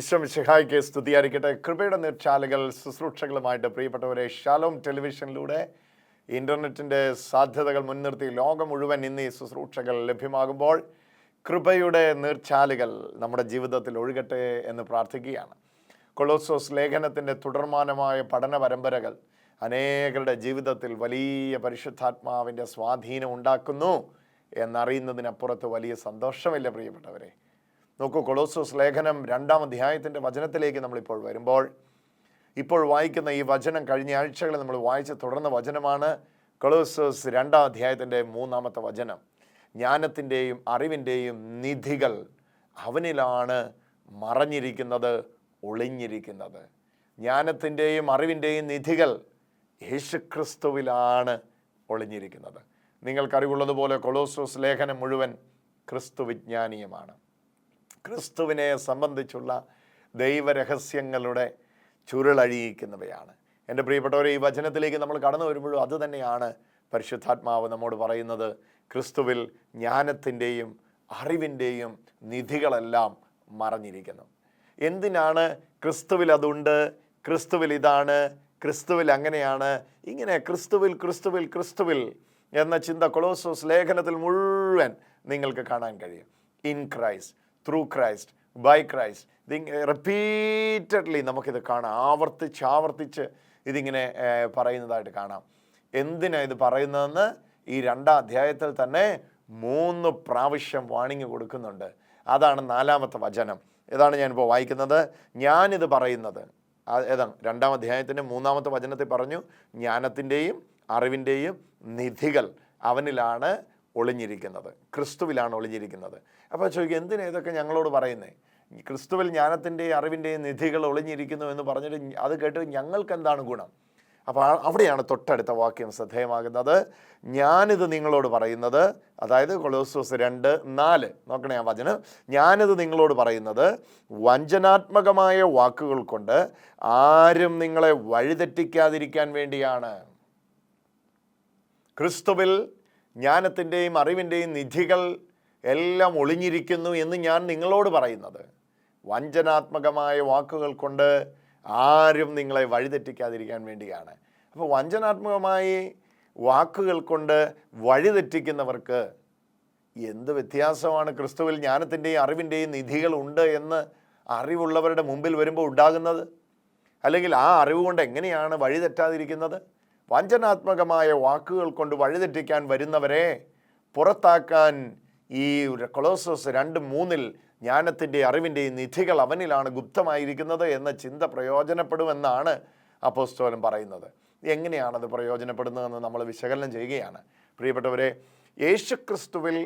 ഈശ്വമിഷിഹായ്ക്ക് സ്തുതിയായിരിക്കട്ടെ. കൃപയുടെ നീർച്ചാലുകൾ ശുശ്രൂഷകളുമായിട്ട് പ്രിയപ്പെട്ടവരെ ഷാലോം ടെലിവിഷനിലൂടെ ഇന്റർനെറ്റിന്റെ സാധ്യതകൾ മുൻനിർത്തി ലോകം മുഴുവൻ ഇന്ന് ഈ ശുശ്രൂഷകൾ ലഭ്യമാകുമ്പോൾ കൃപയുടെ നീർച്ചാലുകൾ നമ്മുടെ ജീവിതത്തിൽ ഒഴുകട്ടെ എന്ന് പ്രാർത്ഥിക്കുകയാണ്. കൊളോസോസ് ലേഖനത്തിന്റെ തുടർമാനമായ പഠന പരമ്പരകൾ അനേകരുടെ ജീവിതത്തിൽ വലിയ പരിശുദ്ധാത്മാവിന്റെ സ്വാധീനം ഉണ്ടാക്കുന്നു എന്നറിയുന്നതിനപ്പുറത്ത് വലിയ സന്തോഷമില്ല പ്രിയപ്പെട്ടവരെ. നോക്കൂ കൊളോസോസ് ലേഖനം രണ്ടാം അധ്യായത്തിന്റെ വചനത്തിലേക്ക് നമ്മളിപ്പോൾ വരുമ്പോൾ ഇപ്പോൾ വായിക്കുന്ന ഈ വചനം കഴിഞ്ഞ ആഴ്ചകളിൽ നമ്മൾ വായിച്ച് തുടർന്ന വചനമാണ് കൊളോസോസ് രണ്ടാം അധ്യായത്തിന്റെ മൂന്നാമത്തെ വചനം. ജ്ഞാനത്തിന്റെയും അറിവിന്റെയും നിധികൾ അവനിലാണ് മറഞ്ഞിരിക്കുന്നത് ഒളിഞ്ഞിരിക്കുന്നത്. ജ്ഞാനത്തിന്റെയും അറിവിന്റെയും നിധികൾ യേശുക്രിസ്തുവിലാണ് ഒളിഞ്ഞിരിക്കുന്നത്. നിങ്ങൾക്കറിവുള്ളതുപോലെ കൊളോസോസ് ലേഖനം മുഴുവൻ ക്രിസ്തു വിജ്ഞാനീയമാണ് ക്രിസ്തുവിനെ സംബന്ധിച്ചുള്ള ദൈവരഹസ്യങ്ങളുടെ ചുരുളഴിയിക്കുന്നവയാണ്. എന്റെ പ്രിയപ്പെട്ടവരെ ഈ വചനത്തിലേക്ക് നമ്മൾ കടന്നു വരുമ്പോഴും അതുതന്നെയാണ് പരിശുദ്ധാത്മാവ് നമ്മോട് പറയുന്നത്. ക്രിസ്തുവിൽ ജ്ഞാനത്തിന്റെയും അറിവിന്റെയും നിധികളെല്ലാം മറഞ്ഞിരിക്കുന്നു. എന്തിനാണ് ക്രിസ്തുവിൽ അതുണ്ട്? ക്രിസ്തുവിൽ ഇതാണ്? ക്രിസ്തുവിൽ അങ്ങനെയാണ്? ഇങ്ങനെ ക്രിസ്തുവിൽ ക്രിസ്തുവിൽ ക്രിസ്തുവിൽ എന്ന ചിന്ത കൊളോസോസ് ലേഖനത്തിൽ മുഴുവൻ നിങ്ങൾക്ക് കാണാൻ കഴിയും. In Christ through Christ by Christ ഇത് റിപ്പീറ്റഡ്ലി നമുക്കിത് കാണാം. ആവർത്തിച്ച് ആവർത്തിച്ച് ഇതിങ്ങനെ പറയുന്നതായിട്ട് കാണാം. എന്തിനാണ് ഇത് പറയുന്നതെന്ന് ഈ രണ്ടാം അധ്യായത്തിൽ തന്നെ മൂന്ന് പ്രാവശ്യം വാണിംഗ് കൊടുക്കുന്നുണ്ട്. അതാണ് നാലാമത്തെ വചനം. ഇതാണ് ഞാനിപ്പോൾ വായിക്കുന്നത്. ഞാനിത് പറയുന്നത്. ഏതാണ്? രണ്ടാം അധ്യായത്തിന്റെ മൂന്നാമത്തെ വചനത്തിൽ പറഞ്ഞു ജ്ഞാനത്തിന്റെയും അറിവിന്റെയും നിധികൾ അവനിലാണ് ഒളിഞ്ഞിരിക്കുന്നത്. ക്രിസ്തുവിലാണ് ഒളിഞ്ഞിരിക്കുന്നത്. അപ്പോൾ ചോദിക്കുക എന്തിനാ ഇതൊക്കെ ഞങ്ങളോട് പറയുന്നേ? ക്രിസ്തുവിൽ ജ്ഞാനത്തിന്റെയും അറിവിന്റെയും നിധികൾ ഒളിഞ്ഞിരിക്കുന്നു എന്ന് പറഞ്ഞിട്ട് അത് കേട്ട് ഞങ്ങൾക്ക് എന്താണ് ഗുണം അപ്പോൾ അവിടെയാണ് തൊട്ടടുത്ത വാക്യം ശ്രദ്ധേയമാകുന്നത്. ഞാനിത് നിങ്ങളോട് പറയുന്നത് അതായത് കൊളോസോസ് രണ്ട് നാല്. നോക്കണേ ആ വചനം. ഞാനിത് നിങ്ങളോട് പറയുന്നത് വഞ്ചനാത്മകമായ വാക്കുകൾ കൊണ്ട് ആരും നിങ്ങളെ വഴിതെറ്റിക്കാതിരിക്കാൻ വേണ്ടിയാണ്. ക്രിസ്തുവിൽ ജ്ഞാനത്തിന്റെയും അറിവിന്റെയും നിധികൾ എല്ലാം ഒളിഞ്ഞിരിക്കുന്നു എന്ന് ഞാൻ നിങ്ങളോട് പറയുന്നത്. വഞ്ചനാത്മകമായ വാക്കുകൾ കൊണ്ട് ആരും നിങ്ങളെ വഴിതെറ്റിക്കാതിരിക്കാൻ വേണ്ടിയാണ്. അപ്പോൾ വഞ്ചനാത്മകമായി വാക്കുകൾ കൊണ്ട് വഴിതെറ്റിക്കുന്നവർക്ക് എന്ത് വ്യത്യാസമാണ് ക്രിസ്തുവിൽ ജ്ഞാനത്തിന്റെയും അറിവിന്റെയും നിധികൾ ഉണ്ട് എന്ന് അറിവുള്ളവരുടെ മുമ്പിൽ വരുമ്പോൾ ഉണ്ടാകുന്നത്? അല്ലെങ്കിൽ ആ അറിവ് കൊണ്ട് എങ്ങനെയാണ് വഴിതെറ്റാതിരിക്കുന്നത്? വഞ്ചനാത്മകമായ വാക്കുകൾ കൊണ്ട് വഴിതെറ്റിക്കാൻ വരുന്നവരെ പുറത്താക്കാൻ ഈ കൊളോസോസ് രണ്ട് മൂന്നിൽ ജ്ഞാനത്തിന്റെ അറിവിന്റെയും നിധികൾ അവനിലാണ് ഗുപ്തമായിരിക്കുന്നത് എന്ന ചിന്ത പ്രയോജനപ്പെടുമെന്നാണ് അപ്പോസ്തോലൻ പറയുന്നത്. എങ്ങനെയാണത് പ്രയോജനപ്പെടുന്നതെന്ന് നമ്മൾ വിശകലനം ചെയ്യുകയാണ്. പ്രിയപ്പെട്ടവരെ യേശുക്രിസ്തുവിൽ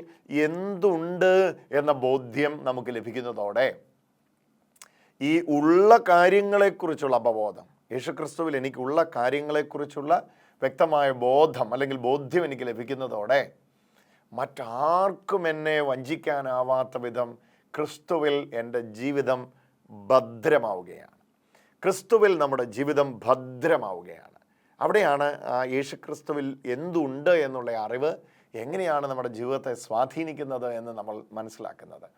എന്തുണ്ട് എന്ന ബോധ്യം നമുക്ക് ലഭിക്കുന്നതോടെ ഈ ഉള്ള കാര്യങ്ങളെക്കുറിച്ചുള്ള അവബോധം യേശുക്രിസ്തുവിൽ എനിക്കുള്ള കാര്യങ്ങളെക്കുറിച്ചുള്ള വ്യക്തമായ ബോധം അല്ലെങ്കിൽ ബോധ്യം എനിക്ക് ലഭിക്കുന്നതോടെ മറ്റാർക്കും എന്നെ വഞ്ചിക്കാനാവാത്ത വിധം ക്രിസ്തുവിൽ എന്റെ ജീവിതം ഭദ്രമാവുകയാണ്. ക്രിസ്തുവിൽ നമ്മുടെ ജീവിതം ഭദ്രമാവുകയാണ്. അവിടെയാണ് യേശുക്രിസ്തുവിൽ എന്തുണ്ട് എന്നുള്ള അറിവ് എങ്ങനെയാണ് നമ്മുടെ ജീവിതത്തെ സ്വാധീനിക്കുന്നത് എന്ന് നമ്മൾ മനസ്സിലാക്കുന്നത്.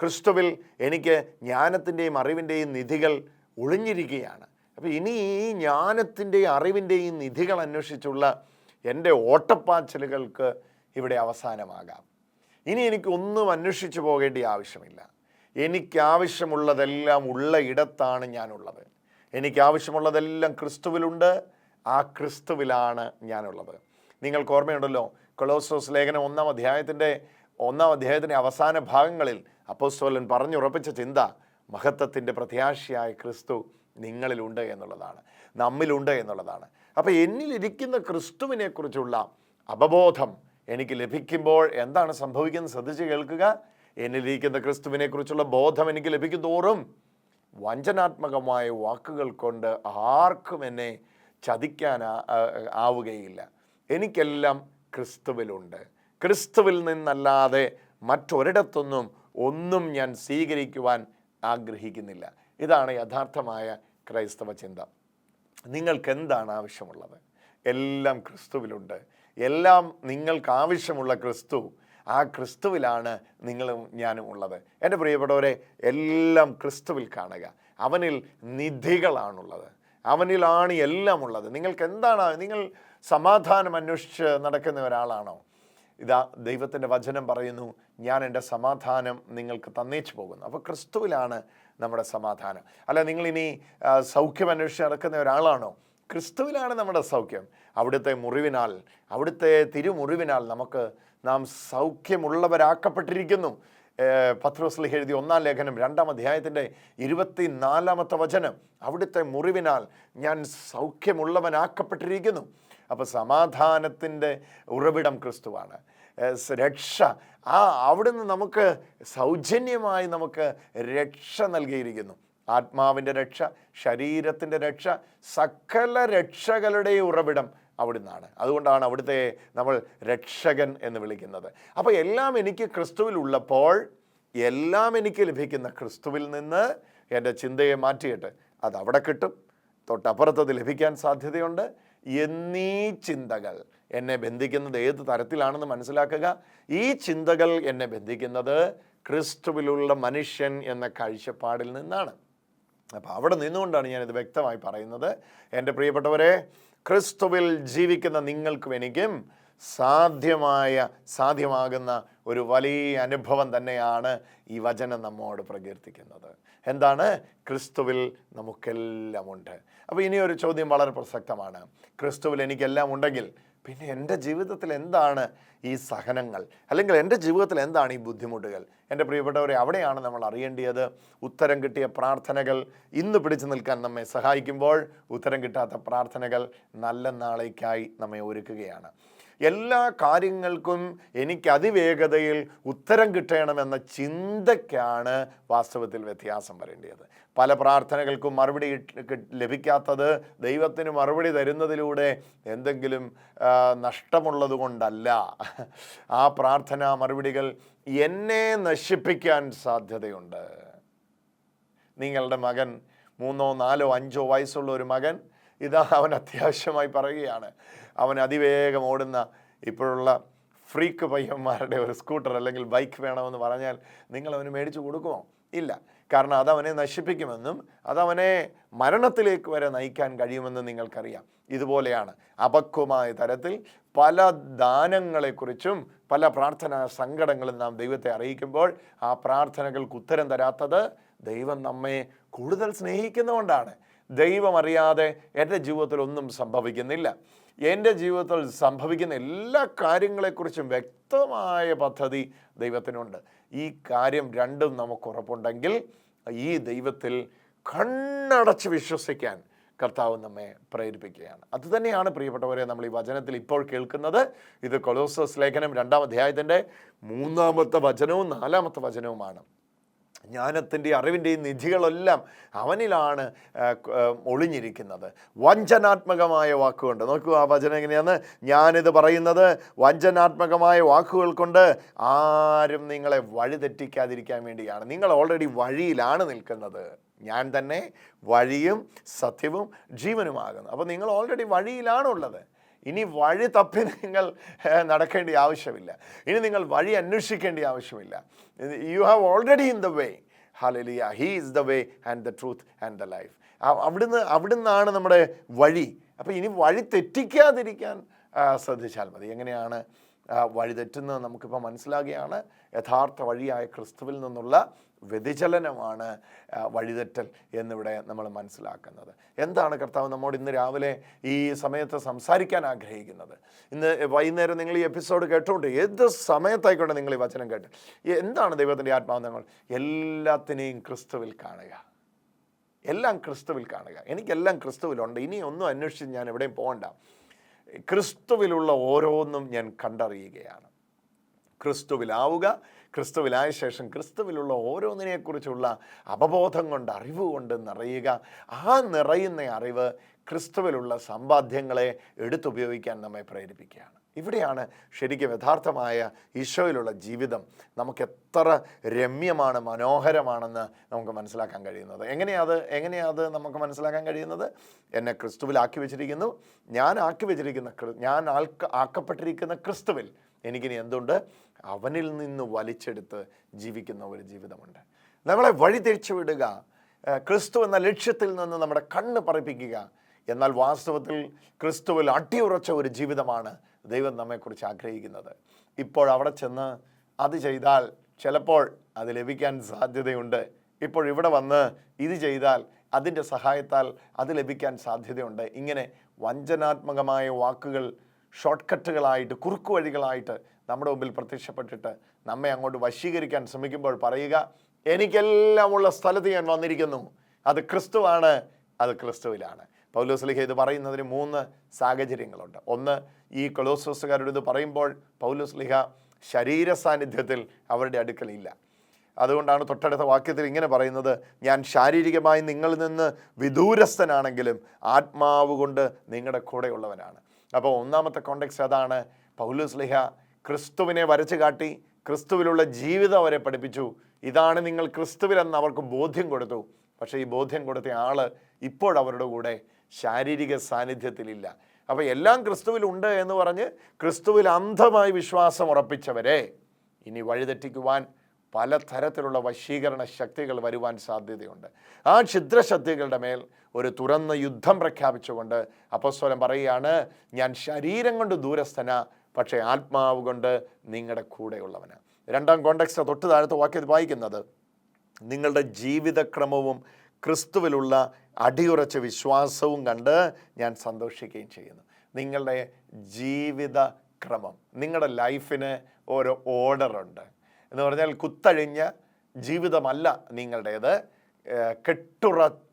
ക്രിസ്തുവിൽ എനിക്ക് ജ്ഞാനത്തിന്റെയും അറിവിന്റെയും നിധികൾ ഒളിഞ്ഞിരിക്കുകയാണ്. അപ്പോൾ ഇനി ഈ ജ്ഞാനത്തിന്റെയും അറിവിന്റെയും നിധികൾ അന്വേഷിച്ചുള്ള എന്റെ ഓട്ടപ്പാച്ചിലുകൾക്ക് ഇവിടെ അവസാനമാകാം. ഇനി എനിക്ക് ഒന്നും അന്വേഷിച്ചു പോകേണ്ട ആവശ്യമില്ല. എനിക്കാവശ്യമുള്ളതെല്ലാം ഉള്ള ഇടത്താണ് ഞാനുള്ളത്. എനിക്കാവശ്യമുള്ളതെല്ലാം ക്രിസ്തുവിലുണ്ട്. ആ ക്രിസ്തുവിലാണ് ഞാനുള്ളത്. നിങ്ങൾക്ക് ഓർമ്മയുണ്ടല്ലോ കൊളോസോസ് ലേഖനം ഒന്നാം അധ്യായത്തിന്റെ ഒന്നാം അധ്യായത്തിന്റെ അവസാന ഭാഗങ്ങളിൽ അപ്പോസ്തോലൻ പറഞ്ഞുറപ്പിച്ച ചിന്ത മഹത്വത്തിന്റെ പ്രത്യാശയായ ക്രിസ്തു നിങ്ങളിലുണ്ട് എന്നുള്ളതാണ് നമ്മിലുണ്ട് എന്നുള്ളതാണ്. അപ്പോൾ എന്നിലിരിക്കുന്ന ക്രിസ്തുവിനെക്കുറിച്ചുള്ള അവബോധം എനിക്ക് ലഭിക്കുമ്പോൾ എന്താണ് സംഭവിക്കുന്നത്? ശ്രദ്ധിച്ച് കേൾക്കുക. എന്നിലിരിക്കുന്ന ക്രിസ്തുവിനെക്കുറിച്ചുള്ള ബോധം എനിക്ക് ലഭിക്കും തോറും വഞ്ചനാത്മകമായ വാക്കുകൾ കൊണ്ട് ആർക്കും എന്നെ ചതിക്കാൻ ആവുകയില്ല. എനിക്കെല്ലാം ക്രിസ്തുവിലുണ്ട്. ക്രിസ്തുവിൽ നിന്നല്ലാതെ മറ്റൊരിടത്തൊന്നും ഒന്നും ഞാൻ സ്വീകരിക്കുവാൻ ആഗ്രഹിക്കുന്നില്ല. ഇതാണ് യഥാർത്ഥമായ ക്രൈസ്തവ ചിന്ത. നിങ്ങൾക്ക് എന്താണ് ആവശ്യമുള്ളത്? എല്ലാം ക്രിസ്തുവിലുണ്ട്. എല്ലാം നിങ്ങൾക്ക് ആവശ്യമുള്ള ക്രിസ്തു ആ ക്രിസ്തുവിലാണ് നിങ്ങളും ഞാനും ഉള്ളത്. എന്റെ പ്രിയപ്പെട്ടവരെ എല്ലാം ക്രിസ്തുവിൽ കാണുക. അവനിൽ നിധികളാണുള്ളത്. അവനിലാണ് എല്ലാം ഉള്ളത്. നിങ്ങൾക്ക് എന്താണ് നിങ്ങൾ സമാധാനം അന്വേഷിച്ച് നടക്കുന്ന ഒരാളാണോ? ഇതാ ദൈവത്തിന്റെ വചനം പറയുന്നു ഞാൻ എന്റെ സമാധാനം നിങ്ങൾക്ക് തന്നേച്ചു പോകുന്നു. അപ്പോൾ ക്രിസ്തുവിലാണ് നമ്മുടെ സമാധാനം. അല്ല നിങ്ങളിനി സൗഖ്യം അന്വേഷിച്ച് നടക്കുന്ന ഒരാളാണോ? ക്രിസ്തുവിലാണ് നമ്മുടെ സൗഖ്യം. അവിടുത്തെ മുറിവിനാൽ അവിടുത്തെ തിരുമുറിവിനാൽ നമുക്ക് നാം സൗഖ്യമുള്ളവരാക്കപ്പെട്ടിരിക്കുന്നു. പത്രോസ്ലി എഴുതിയ ഒന്നാം ലേഖനം രണ്ടാം അധ്യായത്തിന്റെ ഇരുപത്തി നാലാമത്തെ വചനം. അവിടുത്തെ മുറിവിനാൽ ഞാൻ സൗഖ്യമുള്ളവനാക്കപ്പെട്ടിരിക്കുന്നു. അപ്പോൾ സമാധാനത്തിന്റെ ഉറവിടം ക്രിസ്തുവാണ്. രക്ഷ. ആ അവിടുന്ന് നമുക്ക് സൗജന്യമായി നമുക്ക് രക്ഷ നൽകിയിരിക്കുന്നു. ആത്മാവിന്റെ രക്ഷ ശരീരത്തിന്റെ രക്ഷ സകല രക്ഷകളുടെ ഉറവിടം അവിടുന്നാണ്. അതുകൊണ്ടാണ് അവിടുത്തെ നമ്മൾ രക്ഷകൻ എന്ന് വിളിക്കുന്നത്. അപ്പോൾ എല്ലാം എനിക്ക് ക്രിസ്തുവിൽ ഉള്ളപ്പോൾ എല്ലാം എനിക്ക് ലഭിക്കുന്ന ക്രിസ്തുവിൽ നിന്ന് എന്റെ ചിന്തയെ മാറ്റിയിട്ട് അത് അവിടെ കിട്ടും തൊട്ടപ്പുറത്തത് ലഭിക്കാൻ സാധ്യതയുണ്ട്. എന്നീ ചിന്തകൾ എന്നെ ബന്ധിക്കുന്നത് ഏത് തരത്തിലാണെന്ന് മനസ്സിലാക്കുക. ഈ ചിന്തകൾ എന്നെ ബന്ധിക്കുന്നത് ക്രിസ്തുവിലുള്ള മനുഷ്യൻ എന്ന കാഴ്ചപ്പാടിൽ നിന്നാണ്. അപ്പോൾ അവിടെ നിന്നുകൊണ്ടാണ് ഞാനിത് വ്യക്തമായി പറയുന്നത്. എന്റെ പ്രിയപ്പെട്ടവരെ ക്രിസ്തുവിൽ ജീവിക്കുന്ന നിങ്ങൾക്കും എനിക്കും സാധ്യമായ സാധ്യമാകുന്ന ഒരു വലിയ അനുഭവം തന്നെയാണ് ഈ വചനം നമ്മോട് പ്രകീർത്തിക്കുന്നത്. എന്താണ്? ക്രിസ്തുവിൽ നമുക്കെല്ലാം ഉണ്ട്. അപ്പോൾ ഇനിയൊരു ചോദ്യം വളരെ പ്രസക്തമാണ്. ക്രിസ്തുവിൽ എനിക്കെല്ലാം ഉണ്ടെങ്കിൽ പിന്നെ എന്റെ ജീവിതത്തിൽ എന്താണ് ഈ സഹനങ്ങൾ? അല്ലെങ്കിൽ എന്റെ ജീവിതത്തിൽ എന്താണ് ഈ ബുദ്ധിമുട്ടുകൾ? എന്റെ പ്രിയപ്പെട്ടവരെ അവിടെയാണ് നമ്മൾ അറിയേണ്ടത് ഉത്തരം കിട്ടിയ പ്രാർത്ഥനകൾ ഇന്ന് പിടിച്ചു നിൽക്കാൻ നമ്മെ സഹായിക്കുമ്പോൾ ഉത്തരം കിട്ടാത്ത പ്രാർത്ഥനകൾ നല്ല നാളേക്കായി നമ്മെ ഒരുക്കുകയാണ്. എല്ലാ കാര്യങ്ങൾക്കും എനിക്ക് അതിവേഗതയിൽ ഉത്തരം കിട്ടണമെന്ന ചിന്തയ്ക്കാണ് വാസ്തവത്തിൽ വ്യത്യാസം വരേണ്ടത്. പല പ്രാർത്ഥനകൾക്കും മറുപടി ലഭിക്കാത്തത് ദൈവത്തിന് മറുപടി തരുന്നതിലൂടെ എന്തെങ്കിലും നഷ്ടമുള്ളത് കൊണ്ടല്ല. ആ പ്രാർത്ഥനാ മറുപടികൾ എന്നെ നശിപ്പിക്കാൻ സാധ്യതയുണ്ട്. നിങ്ങളുടെ മകൻ മൂന്നോ നാലോ അഞ്ചോ വയസ്സുള്ള ഒരു മകൻ ഇതാ അവൻ അത്യാവശ്യമായി പറയുകയാണ്. അവൻ അതിവേഗം ഓടുന്ന ഇപ്പോഴുള്ള ഫ്രീക്ക് പയ്യന്മാരുടെ ഒരു സ്കൂട്ടർ അല്ലെങ്കിൽ ബൈക്ക് വേണമെന്ന് പറഞ്ഞാൽ നിങ്ങൾ അവന് മേടിച്ചു കൊടുക്കുമോ? ഇല്ല. കാരണം അതവനെ നശിപ്പിക്കുമെന്നും അതവനെ മരണത്തിലേക്ക് വരെ നയിക്കാൻ കഴിയുമെന്നും നിങ്ങൾക്കറിയാം. ഇതുപോലെയാണ് അപക്വമായ തരത്തിൽ പല ദാനങ്ങളെക്കുറിച്ചും പല പ്രാർത്ഥനാ സങ്കടങ്ങളും നാം ദൈവത്തെ അറിയിക്കുമ്പോൾ ആ പ്രാർത്ഥനകൾക്ക് ഉത്തരം തരാത്തത് ദൈവം നമ്മെ കൂടുതൽ സ്നേഹിക്കുന്നതുകൊണ്ടാണ്. ദൈവം അറിയാതെ എന്റെ ജീവിതത്തിൽ ഒന്നും സംഭവിക്കുന്നില്ല. എന്റെ ജീവിതത്തിൽ സംഭവിക്കുന്ന എല്ലാ കാര്യങ്ങളെക്കുറിച്ചും വ്യക്തമായ പദ്ധതി ദൈവത്തിനുണ്ട്. ഈ കാര്യം രണ്ടും നമുക്ക് ഉറപ്പുണ്ടെങ്കിൽ ഈ ദൈവത്തിൽ കണ്ണടച്ച് വിശ്വസിക്കാൻ കർത്താവ് നമ്മെ പ്രേരിപ്പിക്കുകയാണ്. അതുതന്നെയാണ് പ്രിയപ്പെട്ടവരെ നമ്മൾ ഈ വചനത്തിൽ ഇപ്പോൾ കേൾക്കുന്നത്. ഇത് കൊലോസസ് ലേഖനം രണ്ടാം അധ്യായത്തിന്റെ മൂന്നാമത്തെ വചനവും നാലാമത്തെ വചനവുമാണ്. ജ്ഞാനത്തിന്റെ അറിവിന്റെയും നിധികളെല്ലാം അവനിലാണ് ഒളിഞ്ഞിരിക്കുന്നത്. വഞ്ചനാത്മകമായ വാക്കുകൊണ്ട്. നോക്കൂ ആ വചനം എങ്ങനെയാണ്? ഞാനിത് പറയുന്നത് വഞ്ചനാത്മകമായ വാക്കുകൾ കൊണ്ട് ആരും നിങ്ങളെ വഴിതെറ്റിക്കാതിരിക്കാൻ വേണ്ടിയാണ്. നിങ്ങൾ ഓൾറെഡി വഴിയിലാണ് നിൽക്കുന്നത്. ഞാൻ തന്നെ വഴിയും സത്യവും ജീവനുമാകുന്നു. അപ്പോൾ നിങ്ങൾ ഓൾറെഡി വഴിയിലാണുള്ളത്. ഇനി വഴി തപ്പി നിങ്ങൾ നടക്കേണ്ട ആവശ്യമില്ല. ഇനി നിങ്ങൾ വഴി അന്വേഷിക്കേണ്ട ആവശ്യമില്ല. You have already in the way hallelujah he is the way and the truth and the life അവിടുന്ന് അവിടുന്നാണ് നമ്മുടെ വഴി. അപ്പോൾ ഇനി വഴി തെറ്റിക്കാതിരിക്കാൻ ശ്രദ്ധിച്ചാൽ മതി. എങ്ങനെയാണ് വഴി തെറ്റുന്നത് നമുക്കിപ്പോൾ മനസ്സിലാകുകയാണ്. യഥാർത്ഥ വഴിയായ ക്രിസ്തുവിൽ നിന്നുള്ള വ്യതിചലനമാണ് വഴിതെറ്റൽ എന്നിവിടെ നമ്മൾ മനസ്സിലാക്കുന്നത്. എന്താണ് കർത്താവ് നമ്മോട് ഇന്ന് രാവിലെ ഈ സമയത്ത് സംസാരിക്കാൻ ആഗ്രഹിക്കുന്നത്? ഇന്ന് വൈകുന്നേരം നിങ്ങൾ ഈ എപ്പിസോഡ് കേട്ടോണ്ട് ഏത് സമയത്തായിക്കോട്ടെ നിങ്ങൾ ഈ വചനം കേട്ട്? എന്താണ് ദൈവത്തിന്റെ ആത്മാവ് നിങ്ങൾ എല്ലാത്തിനെയും ക്രിസ്തുവിൽ കാണുക. എല്ലാം ക്രിസ്തുവിൽ കാണുക. എനിക്കെല്ലാം ക്രിസ്തുവിലുണ്ട്. ഇനി ഒന്നും അന്വേഷിച്ച് ഞാൻ എവിടെയും പോകണ്ട. ക്രിസ്തുവിലുള്ള ഓരോന്നും ഞാൻ കണ്ടറിയുകയാണ്. ക്രിസ്തുവിലാവുക ക്രിസ്തുവിലായ ശേഷം ക്രിസ്തുവിലുള്ള ഓരോന്നിനെക്കുറിച്ചുള്ള അവബോധം കൊണ്ട് അറിവ് കൊണ്ട് നിറയുക. ആ നിറയുന്ന അറിവ് ക്രിസ്തുവിലുള്ള സമ്പാദ്യങ്ങളെ എടുത്തുപയോഗിക്കാൻ നമ്മെ പ്രേരിപ്പിക്കുകയാണ്. ഇവിടെയാണ് ശരിക്കും യഥാർത്ഥമായ ഈശോയിലുള്ള ജീവിതം നമുക്ക് എത്ര രമ്യമാണ് മനോഹരമാണെന്ന് നമുക്ക് മനസ്സിലാക്കാൻ കഴിയുന്നത്. എങ്ങനെയാത് എങ്ങനെയാത് നമുക്ക് മനസ്സിലാക്കാൻ കഴിയുന്നത്? എന്നെ ക്രിസ്തുവിൽ ആക്കി വെച്ചിരിക്കുന്നു. ഞാൻ ആക്കി വെച്ചിരിക്കുന്ന ഞാൻ ആൾക്ക് ആക്കപ്പെട്ടിരിക്കുന്ന ക്രിസ്തുവിൽ എനിക്കിനി എന്തുണ്ട്? അവനിൽ നിന്ന് വലിച്ചെടുത്ത് ജീവിക്കുന്ന ഒരു ജീവിതമുണ്ട്. നമ്മളെ വഴിതിരിച്ചു വിടുക ക്രിസ്തു എന്ന ലക്ഷ്യത്തിൽ നിന്ന് നമ്മുടെ കണ്ണ് പറിപ്പിക്കുക എന്നാൽ വാസ്തവത്തിൽ ക്രിസ്തുവിൽ അട്ടിയുറച്ച ഒരു ജീവിതമാണ് ദൈവം നമ്മെക്കുറിച്ച് ആഗ്രഹിക്കുന്നത്. ഇപ്പോൾ അവിടെ ചെന്ന് അത് ചെയ്താൽ ചിലപ്പോൾ അത് ലഭിക്കാൻ സാധ്യതയുണ്ട്. ഇപ്പോൾ ഇവിടെ വന്ന് ഇത് ചെയ്താൽ അതിന്റെ സഹായത്താൽ അത് ലഭിക്കാൻ സാധ്യതയുണ്ട്. ഇങ്ങനെ വഞ്ചനാത്മകമായ വാക്കുകൾ ഷോർട്ട് കട്ടുകളായിട്ട് കുറുക്കു വഴികളായിട്ട് നമ്മുടെ മുമ്പിൽ പ്രത്യക്ഷപ്പെട്ടിട്ട് നമ്മെ അങ്ങോട്ട് വശീകരിക്കാൻ ശ്രമിക്കുമ്പോൾ പറയുക എനിക്കെല്ലാമുള്ള സ്ഥലത്ത് ഞാൻ വന്നിരിക്കുന്നു. അത് ക്രിസ്തുവാണ് അത് ക്രിസ്തുവിലാണ്. പൗലോസ്ലിഹ ഇത് പറയുന്നതിന് മൂന്ന് സാഹചര്യങ്ങളുണ്ട്. ഒന്ന് ഈ കൊളോസോസുകാരുടെ ഇത് പറയുമ്പോൾ പൗലോസ്ലിഹ ശരീര സാന്നിധ്യത്തിൽ അവരുടെ അടുക്കലില്ല. അതുകൊണ്ടാണ് തൊട്ടടുത്ത വാക്യത്തിൽ ഇങ്ങനെ പറയുന്നത് ഞാൻ ശാരീരികമായി നിങ്ങളിൽ നിന്ന് വിദൂരസ്ഥനാണെങ്കിലും ആത്മാവ് കൊണ്ട് നിങ്ങളുടെ കൂടെയുള്ളവനാണ്. അപ്പോൾ ഒന്നാമത്തെ കോണ്ടെക്സ്റ്റ് അതാണ് പൗലൂസ് ലിഹ ക്രിസ്തുവിനെ വരച്ചു കാട്ടി ക്രിസ്തുവിലുള്ള ജീവിതം അവരെ പഠിപ്പിച്ചു. ഇതാണ് നിങ്ങൾ ക്രിസ്തുവിലെന്ന് അവർക്ക് ബോധ്യം കൊടുത്തു. പക്ഷേ ഈ ബോധ്യം കൊടുത്ത ആൾ ഇപ്പോഴവരുടെ കൂടെ ശാരീരിക സാന്നിധ്യത്തിലില്ല. അപ്പോൾ എല്ലാം ക്രിസ്തുവിലുണ്ട് എന്ന് പറഞ്ഞ് ക്രിസ്തുവിൽ അന്ധമായി വിശ്വാസം ഉറപ്പിച്ചവരെ ഇനി വഴിതെറ്റിക്കുവാൻ പലതരത്തിലുള്ള വശീകരണ ശക്തികൾ വരുവാൻ സാധ്യതയുണ്ട്. ആ ഛിദ്രശക്തികളുടെ മേൽ ഒരു തുറന്ന യുദ്ധം പ്രഖ്യാപിച്ചുകൊണ്ട് അപ്പസ്വലം പറയുകയാണ് ഞാൻ ശരീരം കൊണ്ട് ദൂരസ്ഥന പക്ഷേ ആത്മാവ് കൊണ്ട് നിങ്ങളുടെ കൂടെയുള്ളവന്. രണ്ടാം കോണ്ടക്സ്റ്റ് തൊട്ട് താഴത്ത് വാക്യത് വായിക്കുന്നത് നിങ്ങളുടെ ജീവിതക്രമവും ക്രിസ്തുവിലുള്ള അടിയുറച്ച വിശ്വാസവും കണ്ട് ഞാൻ സന്തോഷിക്കുകയും ചെയ്യുന്നു. നിങ്ങളുടെ ജീവിതക്രമം നിങ്ങളുടെ ലൈഫിന് ഓരോ ഓർഡറുണ്ട് എന്ന് പറഞ്ഞാൽ കുത്തഴിഞ്ഞ ജീവിതമല്ല നിങ്ങളുടേത്. ഏഹ്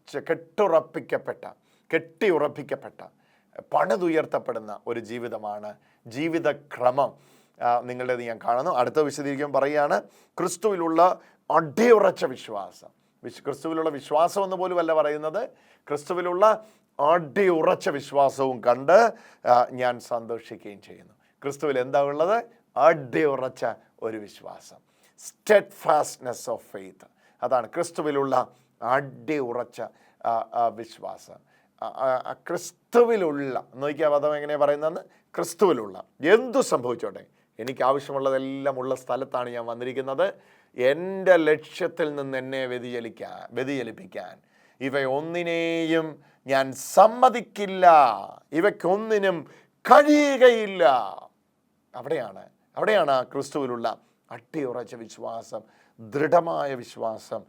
കെട്ടുറച്ച് കെട്ടുറപ്പിക്കപ്പെട്ട കെട്ടിയുറപ്പിക്കപ്പെട്ട പണിതുയർത്തപ്പെടുന്ന ഒരു ജീവിതമാണ് ജീവിതക്രമം. നിങ്ങളുടെ നിങ്ങളുടേത് ഞാൻ കാണുന്നു. അടുത്ത വിശദീകരിക്കാൻ പറയുകയാണ് ക്രിസ്തുവിലുള്ള അടിയുറച്ച വിശ്വാസം. വിശ് ക്രിസ്തുവിലുള്ള വിശ്വാസം എന്ന് പോലും അല്ല പറയുന്നത്. ക്രിസ്തുവിലുള്ള അടിയുറച്ച വിശ്വാസവും കണ്ട് ഞാൻ സന്തോഷിക്കുകയും ചെയ്യുന്നു. ക്രിസ്തുവിൽ എന്താ ഉള്ളത്? അടിയുറച്ച ഒരു വിശ്വാസം. സ്റ്റെഡ് ഫാസ്റ്റ്നെസ് ഓഫ് ഫെയ്ത്ത് അതാണ് ക്രിസ്തുവിലുള്ള അടിയുറച്ച ആ, ആ, വിശ്വാസം. ക്രിസ്തുവിലുള്ള നോക്കിയാൽ പദം എങ്ങനെയാണ് പറയുന്നതെന്ന്? ക്രിസ്തുവിലുള്ള. എന്തു സംഭവിച്ചോട്ടെ? എനിക്ക് ആവശ്യമുള്ളതെല്ലാം ഉള്ള സ്ഥലത്താണ് ഞാൻ വന്നിരിക്കുന്നത്. എന്റെ ലക്ഷ്യത്തിൽ നിന്ന് എന്നെ വ്യതിചലിക്കാൻ വ്യതിചലിപ്പിക്കാൻ. ഇവയൊന്നിനെയും ഞാൻ സമ്മതിക്കില്ല. ഇവയ്ക്കൊന്നിനും കഴിയുകയില്ല. അവിടെയാണ് അവിടെയാണ് ക്രിസ്തുവിലുള്ള അട്ടിയുറച്ച വിശ്വാസം ദൃഢമായ വിശ്വാസം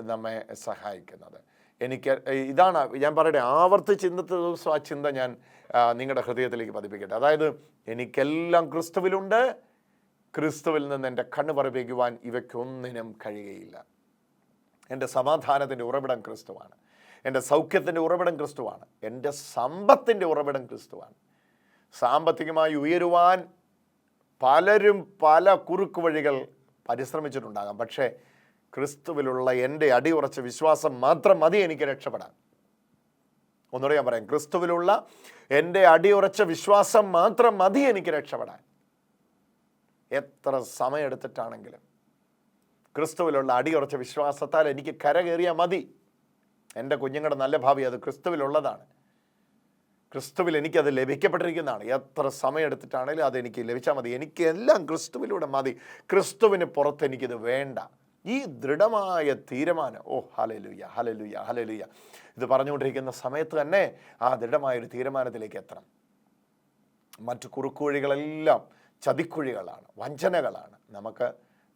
നമ്മെ സഹായിക്കുന്നത്. എനിക്ക് ഇതാണ് ഞാൻ പറയട്ടെ ആവർത്തിച്ച് ഇന്നത്തെ ദിവസം ആ ചിന്ത ഞാൻ നിങ്ങളുടെ ഹൃദയത്തിലേക്ക് പതിപ്പിക്കട്ടെ. അതായത് എനിക്കെല്ലാം ക്രിസ്തുവിലുണ്ട്. ക്രിസ്തുവിൽ നിന്ന് എന്റെ കണ്ണ് പറപ്പിക്കുവാൻ ഇവയ്ക്കൊന്നിനും കഴിയുകയില്ല. എന്റെ സമാധാനത്തിന്റെ ഉറവിടം ക്രിസ്തുവാണ്. എന്റെ സൗഖ്യത്തിന്റെ ഉറവിടം ക്രിസ്തുവാണ്. എന്റെ സമ്പത്തിന്റെ ഉറവിടം ക്രിസ്തുവാണ്. സാമ്പത്തികമായി ഉയരുവാൻ പലരും പല കുറുക്ക് വഴികൾ പരിശ്രമിച്ചിട്ടുണ്ടാകാം. പക്ഷേ ക്രിസ്തുവിലുള്ള എന്റെ അടിയുറച്ച വിശ്വാസം മാത്രം മതി എനിക്ക് രക്ഷപ്പെടാൻ. ഒന്നുകൂടെ ഞാൻ പറയാം. ക്രിസ്തുവിലുള്ള എന്റെ അടിയുറച്ച വിശ്വാസം മാത്രം മതി എനിക്ക് രക്ഷപ്പെടാൻ. എത്ര സമയമെടുത്തിട്ടാണെങ്കിലും ക്രിസ്തുവിലുള്ള അടിയുറച്ച വിശ്വാസത്താൽ എനിക്ക് കരകയറിയാൽ മതി. എന്റെ കുഞ്ഞുങ്ങളുടെ നല്ല ഭാവി അത് ക്രിസ്തുവിലുള്ളതാണ്. ക്രിസ്തുവിൽ എനിക്കത് ലഭിക്കപ്പെട്ടിരിക്കുന്നതാണ്. എത്ര സമയമെടുത്തിട്ടാണെങ്കിലും അത് എനിക്ക് ലഭിച്ചാൽ മതി. എനിക്ക് എല്ലാം ക്രിസ്തുവിലൂടെ മതി. ക്രിസ്തുവിന് പുറത്ത് എനിക്കിത് വേണ്ട. ഈ ദൃഢമായ തീരുമാനം. ഓ ഹലലുയ്യ ഹലലുയ്യ ഹലലുയ്യ ഇത് പറഞ്ഞുകൊണ്ടിരിക്കുന്ന സമയത്ത് തന്നെ ആ ദൃഢമായ ഒരു തീരുമാനത്തിലേക്ക് എത്തണം. മറ്റു കുറുക്കുവഴികളെല്ലാം ചതിക്കുഴികളാണ് വഞ്ചനകളാണ്. നമുക്ക്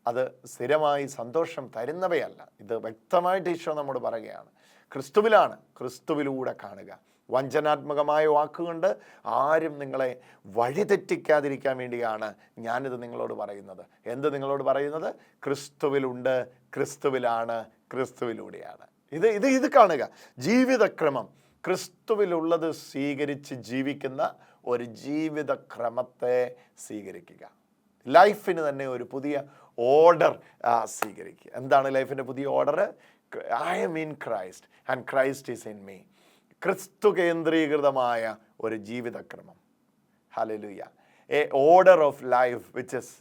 അത് സ്ഥിരമായി സന്തോഷം തരുന്നവയല്ല. ഇത് വ്യക്തമായിട്ട് ഈശോ നമ്മോട് പറയുകയാണ്. ക്രിസ്തുവിലാണ് ക്രിസ്തുവിലൂടെ കാണുക. വഞ്ചനാത്മകമായ വാക്കുകൊണ്ട് ആരും നിങ്ങളെ വഴിതെറ്റിക്കാതിരിക്കാൻ വേണ്ടിയാണ് ഞാനിത് നിങ്ങളോട് പറയുന്നത്. എന്ത് നിങ്ങളോട് പറയുന്നത്? ക്രിസ്തുവിലുണ്ട് ക്രിസ്തുവിലാണ് ക്രിസ്തുവിലൂടെയാണ്. ഇത് ഇത് ഇത് കാണുക. ജീവിതക്രമം. ക്രിസ്തുവിലുള്ളത് സ്വീകരിച്ച് ജീവിക്കുന്ന ഒരു ജീവിതക്രമത്തെ സ്വീകരിക്കുക. ലൈഫിന് തന്നെ ഒരു പുതിയ ഓർഡർ സ്വീകരിക്കുക. എന്താണ് ലൈഫിന്റെ പുതിയ order I'm in Christ and Christ is in me ക്രിസ്തു കേന്ദ്രീകൃതമായ ഒരു ജീവിതക്രമം. Hallelujah a order of life which is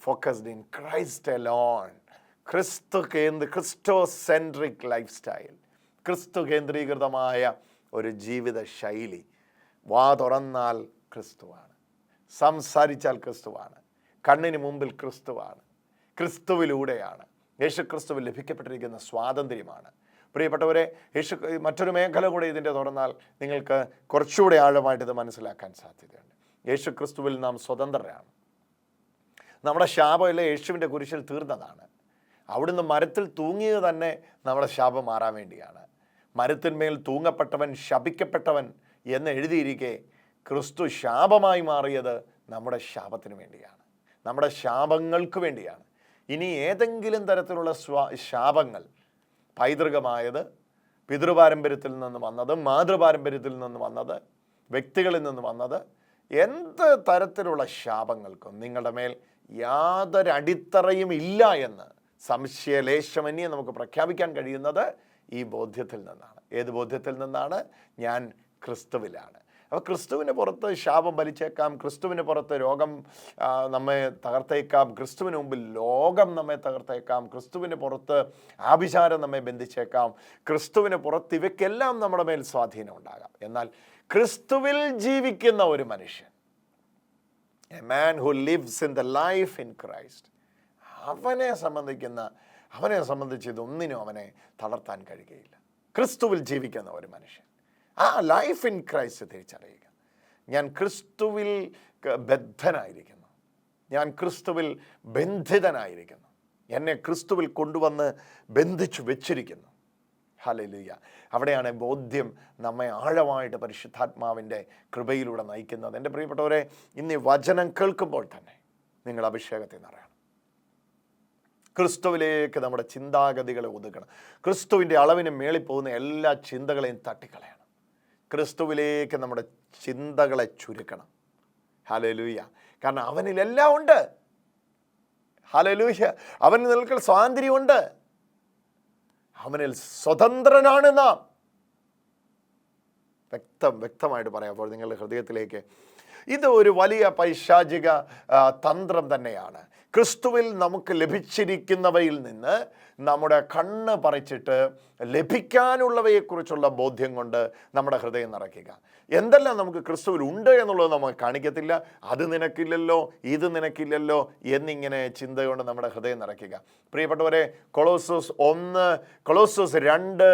focused in Christ alone ക്രിസ്തു കേന്ദ്ര ക്രിസ്റ്റോ സെൻട്രിക് ലൈഫ് സ്റ്റൈൽ ക്രിസ്തു കേന്ദ്രീകൃതമായ ഒരു ജീവിത ശൈലി വാ തുറന്നാൽ ക്രിസ്തുവാണ്. സംസാരിച്ചാൽ ക്രിസ്തുവാണ്. കണ്ണിന് മുമ്പിൽ ക്രിസ്തുവാണ്. ക്രിസ്തുവിലൂടെയാണ്. യേശു ക്രിസ്തുവിൽ ലഭിക്കപ്പെട്ടിരിക്കുന്ന സ്വാതന്ത്ര്യമാണ്. പ്രിയപ്പെട്ടവരെ യേശു മറ്റൊരു മേഖല കൂടെ ഇതിന്റെ തുറന്നാൽ നിങ്ങൾക്ക് കുറച്ചുകൂടെ ആഴമായിട്ട് ഇത് മനസ്സിലാക്കാൻ സാധ്യതയുണ്ട്. യേശു ക്രിസ്തുവിൽ നാം സ്വതന്ത്രരാണ്. നമ്മുടെ ശാപമല്ല യേശുവിന്റെ കുരിശിൽ തീർന്നതാണ്. അവിടുന്ന് മരത്തിൽ തൂങ്ങിയത് തന്നെ നമ്മുടെ ശാപം മാറാൻ വേണ്ടിയാണ്. മരത്തിന്മേൽ തൂങ്ങപ്പെട്ടവൻ ശപിക്കപ്പെട്ടവൻ എന്ന് എഴുതിയിരിക്കെ ക്രിസ്തു ശാപമായി മാറിയത് നമ്മുടെ ശാപത്തിന് വേണ്ടിയാണ്. നമ്മുടെ ശാപങ്ങൾക്ക് വേണ്ടിയാണ്. ഇനി ഏതെങ്കിലും തരത്തിലുള്ള ശാപങ്ങൾ പൈതൃകമായത് പിതൃപാരമ്പര്യത്തിൽ നിന്ന് വന്നത് മാതൃപാരമ്പര്യത്തിൽ നിന്ന് വന്നത് വ്യക്തികളിൽ നിന്ന് വന്നത് എന്ത് തരത്തിലുള്ള ശാപങ്ങൾക്കും നിങ്ങളുടെ മേൽ യാതൊരു അടിത്തറയും ഇല്ല എന്ന് സംശയലേശമന്യെ നമുക്ക് പ്രഖ്യാപിക്കാൻ കഴിയുന്നത് ഈ ബോധ്യത്തിൽ നിന്നാണ്. ഏത് ബോധ്യത്തിൽ നിന്നാണ്? ഞാൻ ക്രിസ്തുവിലാണ്. അപ്പോൾ ക്രിസ്തുവിന് പുറത്ത് ശാപം വലിച്ചേക്കാം ക്രിസ്തുവിന് പുറത്ത് രോഗം നമ്മെ തകർത്തേക്കാം ക്രിസ്തുവിന് മുമ്പിൽ ലോകം നമ്മെ തകർത്തേക്കാം ക്രിസ്തുവിന് പുറത്ത് ആഭിചാരം നമ്മെ ബന്ധിച്ചേക്കാം ക്രിസ്തുവിന് പുറത്ത് ഇവയ്ക്കെല്ലാം നമ്മുടെ മേൽ സ്വാധീനം ഉണ്ടാകാം. എന്നാൽ ക്രിസ്തുവിൽ ജീവിക്കുന്ന ഒരു മനുഷ്യൻ a man who lives in the life in Christ അവനെ സംബന്ധിക്കുന്ന അവനെ സംബന്ധിച്ച് ഇതൊന്നിനും അവനെ തളർത്താൻ കഴിയുകയില്ല. ക്രിസ്തുവിൽ ജീവിക്കുന്ന ഒരു മനുഷ്യൻ. ആ ലൈഫ് ഇൻ ക്രൈസ്റ്റ് തിരിച്ചറിയുക. ഞാൻ ക്രിസ്തുവിൽ ബദ്ധനായിരിക്കുന്നു. ഞാൻ ക്രിസ്തുവിൽ ബന്ധിതനായിരിക്കുന്നു. എന്നെ ക്രിസ്തുവിൽ കൊണ്ടുവന്ന് ബന്ധിച്ചു വെച്ചിരിക്കുന്നു. ഹലലുയ അവിടെയാണ് ബോധ്യം നമ്മെ ആഴമായിട്ട് പരിശുദ്ധാത്മാവിന്റെ കൃപയിലൂടെ നയിക്കുന്നത്. എന്റെ പ്രിയപ്പെട്ടവരെ ഇന്ന് വചനം കേൾക്കുമ്പോൾ തന്നെ നിങ്ങൾ അഭിഷേകത്തിൽ നിറയണം. ക്രിസ്തുവിലേക്ക് നമ്മുടെ ചിന്താഗതികളെ ഒതുക്കണം. ക്രിസ്തുവിന്റെ അളവിന് മേളിപ്പോകുന്ന എല്ലാ ചിന്തകളെയും തട്ടിക്കളയണം. ക്രിസ്തുവിലേക്ക് നമ്മുടെ ചിന്തകളെ ചുരുക്കണം. ഹലലൂയ കാരണം അവനിലെല്ലാം ഉണ്ട്. ഹലലൂഹ്യ അവന് നിൽക്കൽ സ്വാതന്ത്ര്യമുണ്ട്. അവനിൽ സ്വതന്ത്രനാണ് നാം. വ്യക്തം വ്യക്തമായിട്ട് പറയാം. അപ്പോൾ നിങ്ങളുടെ ഹൃദയത്തിലേക്ക് ഇത് ഒരു വലിയ പൈശാചിക തന്ത്രം തന്നെയാണ്. ക്രിസ്തുവിൽ നമുക്ക് ലഭിച്ചിരിക്കുന്നവയിൽ നിന്ന് നമ്മുടെ കണ്ണ് പറിച്ചിട്ട് ലഭിക്കാനുള്ളവയെക്കുറിച്ചുള്ള ബോധ്യം കൊണ്ട് നമ്മുടെ ഹൃദയം നിറയ്ക്കുക. എന്തെല്ലാം നമുക്ക് ക്രിസ്തുവിൽ ഉണ്ട് എന്നുള്ളത് നമുക്ക് കാണിക്കത്തില്ല. അത് നിനക്കില്ലല്ലോ ഇത് നിനക്കില്ലല്ലോ എന്നിങ്ങനെ ചിന്ത കൊണ്ട് നമ്മുടെ ഹൃദയം നിറയ്ക്കുക. പ്രിയപ്പെട്ടവരെ കൊളോസോസ് ഒന്ന് കൊളോസോസ് രണ്ട്